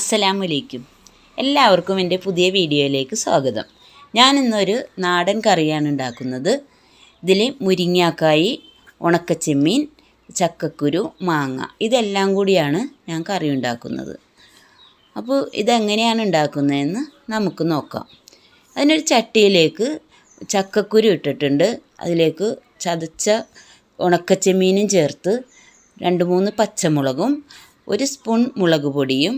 അസ്സലാമലൈക്കും. എല്ലാവർക്കും എന്റെ പുതിയ വീഡിയോയിലേക്ക് സ്വാഗതം. ഞാൻ ഇന്നൊരു നാടൻ കറിയാണ് ഉണ്ടാക്കുന്നത്. ഇതിൽ മുരിങ്ങാക്കായി ഉണക്കച്ചെമ്മീൻ ചക്കക്കുരു മാങ്ങ ഇതെല്ലാം കൂടിയാണ് ഞാൻ കറി ഉണ്ടാക്കുന്നത്. അപ്പോൾ ഇതെങ്ങനെയാണ് ഉണ്ടാക്കുന്നതെന്ന് നമുക്ക് നോക്കാം. അതിനൊരു ചട്ടിയിലേക്ക് ചക്കക്കുരു ഇട്ടിട്ടുണ്ട്. അതിലേക്ക് ചതച്ച ഉണക്കച്ചെമ്മീനും ചേർത്ത് രണ്ട് മൂന്ന് പച്ചമുളകും ഒരു സ്പൂൺ മുളക് പൊടിയും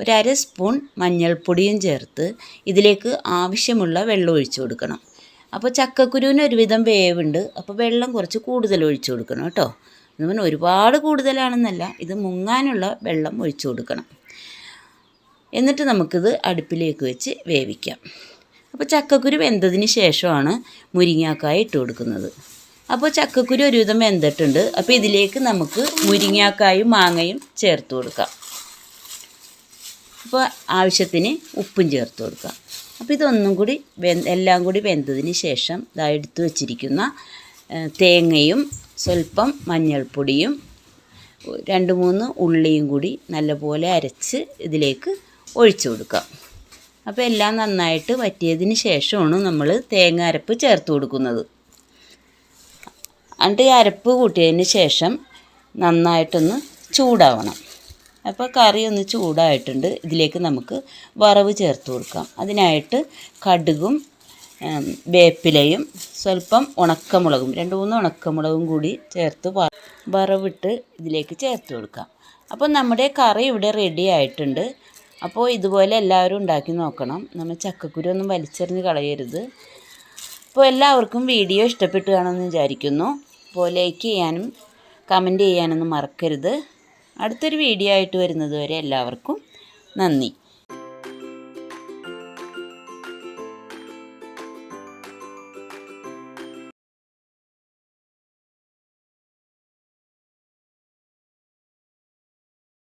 ഒരര സ്പൂൺ മഞ്ഞൾപ്പൊടിയും ചേർത്ത് ഇതിലേക്ക് ആവശ്യമുള്ള വെള്ളം ഒഴിച്ചു കൊടുക്കണം. അപ്പോൾ ചക്കക്കുരുവിന് ഒരുവിധം വേവുണ്ട്. അപ്പോൾ വെള്ളം കുറച്ച് കൂടുതൽ ഒഴിച്ചു കൊടുക്കണം കേട്ടോ. പറഞ്ഞാൽ ഒരുപാട് കൂടുതലാണെന്നല്ല ഇത് മുങ്ങാനുള്ള വെള്ളം ഒഴിച്ചു കൊടുക്കണം. എന്നിട്ട് നമുക്കിത് അടുപ്പിലേക്ക് വെച്ച് വേവിക്കാം. അപ്പോൾ ചക്കക്കുരു വെന്തതിന് ശേഷമാണ് മുരിങ്ങാക്കായ ഇട്ട് കൊടുക്കുന്നത്. അപ്പോൾ ചക്കക്കുരു ഒരുവിധം വെന്തിട്ടുണ്ട്. അപ്പോൾ ഇതിലേക്ക് നമുക്ക് മുരിങ്ങാക്കായും മാങ്ങയും ചേർത്ത് കൊടുക്കാം. അപ്പോൾ ആവശ്യത്തിന് ഉപ്പും ചേർത്ത് കൊടുക്കുക. അപ്പോൾ ഇതൊന്നും കൂടി എല്ലാം കൂടി വെന്തതിന് ശേഷം ഇതാ എടുത്ത് വച്ചിരിക്കുന്ന തേങ്ങയും സ്വല്പം മഞ്ഞൾപ്പൊടിയും രണ്ട് മൂന്ന് ഉള്ളിയും കൂടി നല്ലപോലെ അരച്ച് ഇതിലേക്ക് ഒഴിച്ചു കൊടുക്കുക. അപ്പോൾ എല്ലാം നന്നായിട്ട് വറ്റിയതിന് ശേഷമാണ് നമ്മൾ തേങ്ങ അരപ്പ് ചേർത്ത് കൊടുക്കുന്നത്. എന്നിട്ട് ഈ അരപ്പ് കൂട്ടിയതിന് ശേഷം നന്നായിട്ടൊന്ന് ചൂടാവണം. അപ്പോൾ കറി ഒന്ന് ചൂടായിട്ടുണ്ട്. ഇതിലേക്ക് നമുക്ക് വറവ് ചേർത്ത് കൊടുക്കാം. അതിനായിട്ട് കടുകും വേപ്പിലയും സ്വല്പം ഉണക്കമുളകും രണ്ട് മൂന്ന് ഉണക്കമുളകും കൂടി ചേർത്ത് വറവിട്ട് ഇതിലേക്ക് ചേർത്ത് കൊടുക്കാം. അപ്പോൾ നമ്മുടെ കറി ഇവിടെ റെഡി ആയിട്ടുണ്ട്. അപ്പോൾ ഇതുപോലെ എല്ലാവരും ഉണ്ടാക്കി നോക്കണം. നമ്മൾ ചക്കക്കുരു ഒന്നും വലിച്ചെറിഞ്ഞ് കളയരുത്. അപ്പോൾ എല്ലാവർക്കും വീഡിയോ ഇഷ്ടപ്പെട്ടു കാണുമെന്ന് വിചാരിക്കുന്നു. അപ്പോൾ ലൈക്ക് ചെയ്യാനും കമന്റ് ചെയ്യാനൊന്നും മറക്കരുത്. അടുത്തൊരു വീഡിയോ ആയിട്ട് വരുന്നത് വരെ എല്ലാവർക്കും നന്ദി.